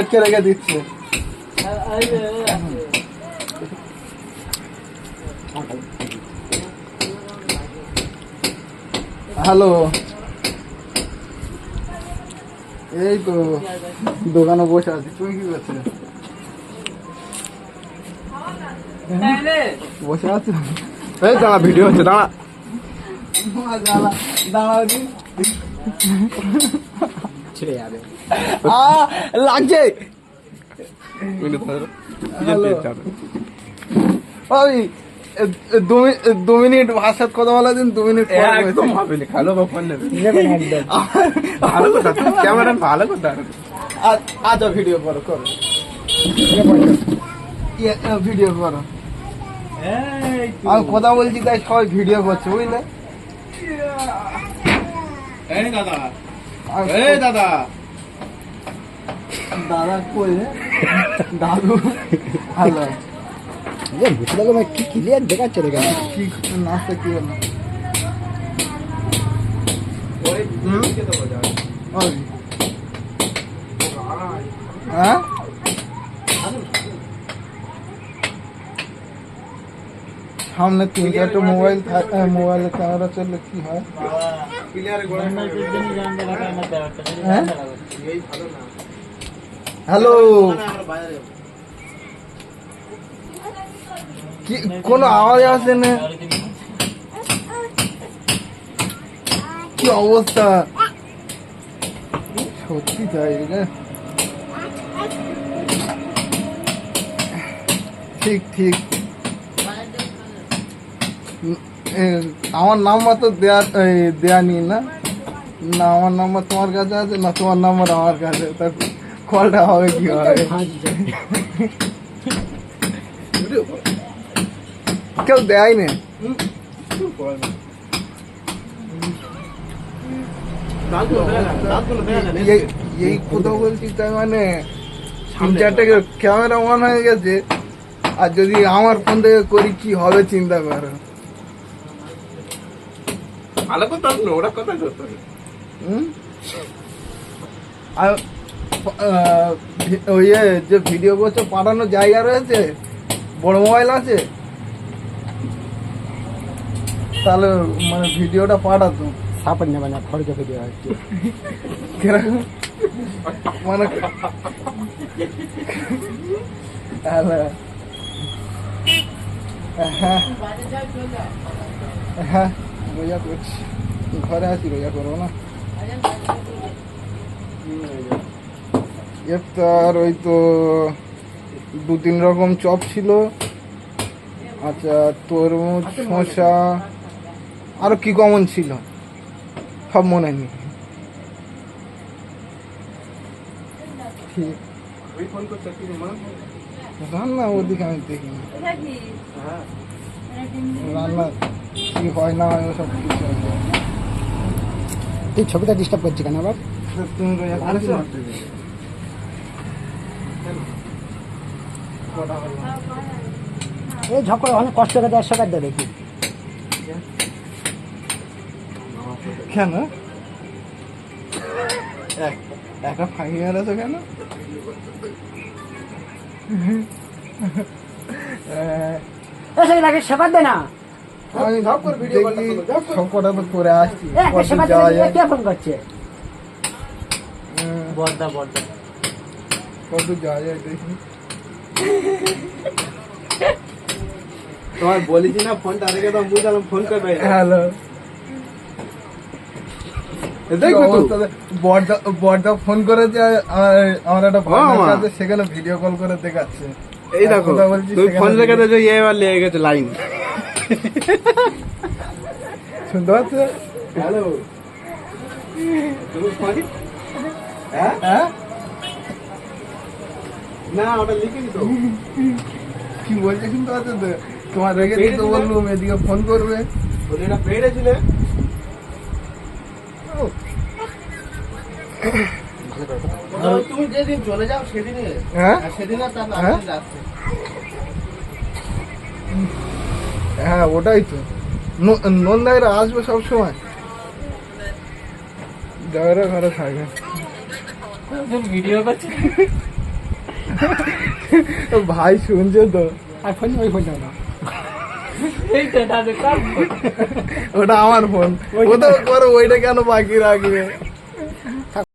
আটকে রেখে দিচ্ছে। হ্যালো। এই তো দোকানে বসে আছি। তুমি কি করছ? বসে আছো? এই দাঁড়া ভিডিও হচ্ছে দাঁড়া। দাঁড়া দাঁড়াও দি ছিড়ে যাবে। আ লাগছে। ওই দু মিনিট ভাষাত কথা বলা দিন দু মিনিট পর একদম হবে খালো বা ফোন নেবে? ভালো কথা ক্যামেরা ভালো কথা। আচ্ছা ভিডিও করো করো। ইয়ে, ভিডিও করো। আমি কথা বলছি তাই সবাই ভিডিও করছে বুঝলে? দাদা। দাদা। দাদা কই রে? দাদু হ্যালো কি ক্লিয়ার দেখাচ্ছে রে কেন কি নাস্তা কি হলো ওই দিকে তো বোঝা ওই। হ্যাঁ সামনে তিন চারটে মোবাইল মোবাইলের ক্যামেরা চললে কি হয় ক্লিয়ার গোড়া হ্যাঁ এই ভালো না হ্যালো কি কোনো আওয়াজ আসে না? কি অবস্থা? সত্যি তাই রে ঠিক ঠিক। উম, এ, আমার নাম্বার তো দেয়া এই, দেয়া নি না? না আমার নাম্বার তোমার কাছে আছে না তোমার নাম্বার আমার কাছে তা কলটা হবে কি হবে? কেউ দেয় না এই- এই কথা বলছি তাই মানে তিন চারটে ক্যামেরা অন হয়ে গেছে। আর যদি আমার ফোন থেকে করি কি হবে চিন্তা করো। ভালো কথা ওরা কথা করতো হুম? আর ইয়ে যে ভিডিও করছ পাঠানোর জায়গা রয়েছে? বড় মোবাইল আছে? তাহলে মানে ভিডিওটা পাঠাতো। সাপোর্ট নেবে না খড়কে ভিডিও হচ্ছে। মানে হ্যাঁ। হ্যাঁ রোজা করছি। ঘরে আছি রোজা করব না? ইফতার ওই তো দু তিন রকম চপ ছিল। আচ্ছা তরমুজ শসা আরও কি কমন ছিল? সব মনে নেই। রান্না ওদিকে আমি দেখিনি রান্না কি হয় না হয় ওসব কিছু। তুই ছবিটা ডিস্টার্ব করছি কেন আবার? তুমি রোজা করেছ কটা হলো? এই ঝকড়া অনেক কষ্ট করে দেড়শো টাকা দেবে দেখি কেন? এক একটা ফাঁকি মেরেছো কেন? আহ, এসে লাগে সেবার দে না। আমি করে। সব কটা আসছি কে ফোন করছে? হুম, বর্দা বর্দা কত যাওয়া যায় দেখি। তোমার বলেছি না ফোনটা রেখে দাও বুঝলাম ফোন করবে। হ্যালো তো। ফোন করেছে আমার একটা আছে সেখানে ভিডিও কল করে দেখাচ্ছে। এই দেখো তুমি ফোন রেখে ইয়ে এবার লেগে গেছে লাইন শুনতে পাচ্ছ? হ্যালো তুমি ফোন হ্যাঁ? হ্যাঁ? না ওটা লিখিনি তো। কি বলছে শুনতে পাচ্ছ তো তোমার রেখে দিতে বললুম এদিকে ফোন করবে। বলি এটা পেয়েছিলে তুমি যেদিন চলে যাও সেদিনে হ্যাঁ? সেদিন আর তারপর হ্যাঁ? আমি হ্যাঁ ওটাই তো। ন- নন্দাইরা আসবে সব সময় যাওয়ারা ঘরে থাকে ভিডিও করছে? ভাই শুনছে তো। আর ফোন ওই ফোন? না ওটা আমার ফোন। ও তো ওইটা কেন বাকি রাখবে?